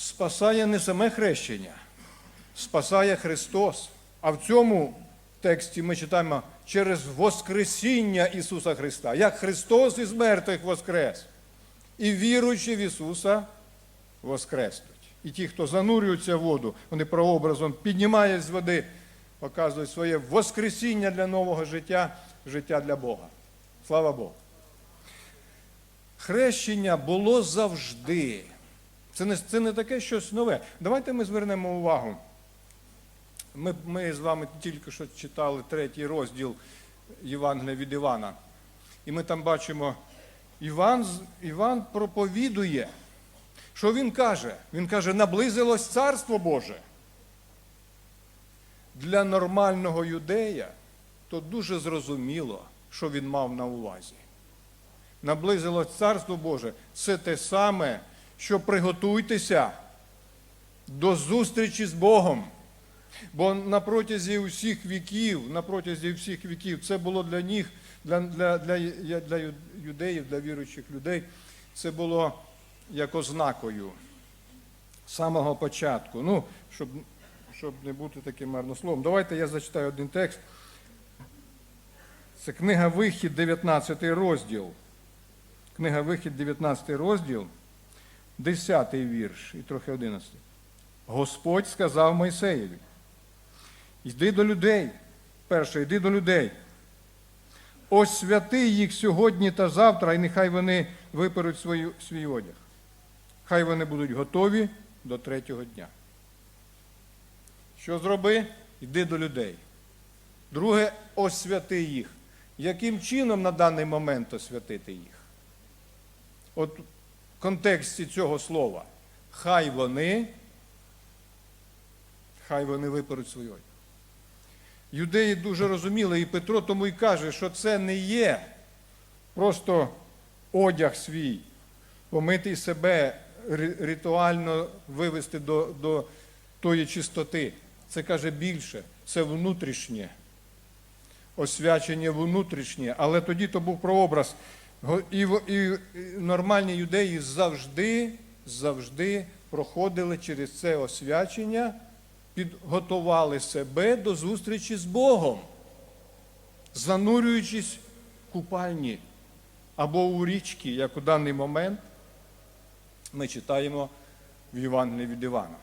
спасає не саме хрещення, спасає Христос. А в цьому тексті ми читаємо через Воскресіння Ісуса Христа, як Христос із мертвих воскрес. І віруючи в Ісуса воскреснуть. І ті, хто занурюються в воду, вони прообразом піднімають з води, показують своє Воскресіння для нового життя, життя для Бога. Слава Богу. Хрещення було завжди. Це не, це не таке щось нове. Давайте ми звернемо увагу. Ми, ми з вами тільки що читали третій розділ Євангелія від Івана. І ми там бачимо, Іван, Іван проповідує. Що він каже? Він каже, наблизилось Царство Боже. Для нормального юдея то дуже зрозуміло, що він мав на увазі. Наблизилось Царство Боже це те саме, що приготуйтеся до зустрічі з Богом. Бо на протязі усіх віків, на протязі всіх віків, це було для них, для, для, для, для юдеїв, для віруючих людей, це було як ознакою з самого початку. Ну, щоб, щоб не бути таким марнословом. Давайте я зачитаю один текст. Це книга Вихід, 19 розділ. Книга Вихід, 19 розділ, 10 вірш і трохи 11. Господь сказав Мойсеєві, йди до людей. Перше, йди до людей. Ось святи їх сьогодні та завтра, і нехай вони виперуть свою, свій одяг. Хай вони будуть готові до третього дня. Що зроби? Йди до людей. Друге, освяти їх. Яким чином на даний момент освятити їх? От контексті цього слова. Хай вони, хай вони виперуть свій одяг. Юдеї дуже розуміли, і Петро тому й каже, що це не є просто одяг свій, помити себе, ритуально вивести до, до тої чистоти. Це каже більше, це внутрішнє, освячення внутрішнє. Але тоді то був прообраз. І, і нормальні юдеї завжди, завжди проходили через це освячення, підготували себе до зустрічі з Богом, занурюючись в купальні або у річки, як у даний момент ми читаємо в Євангелії від Івана.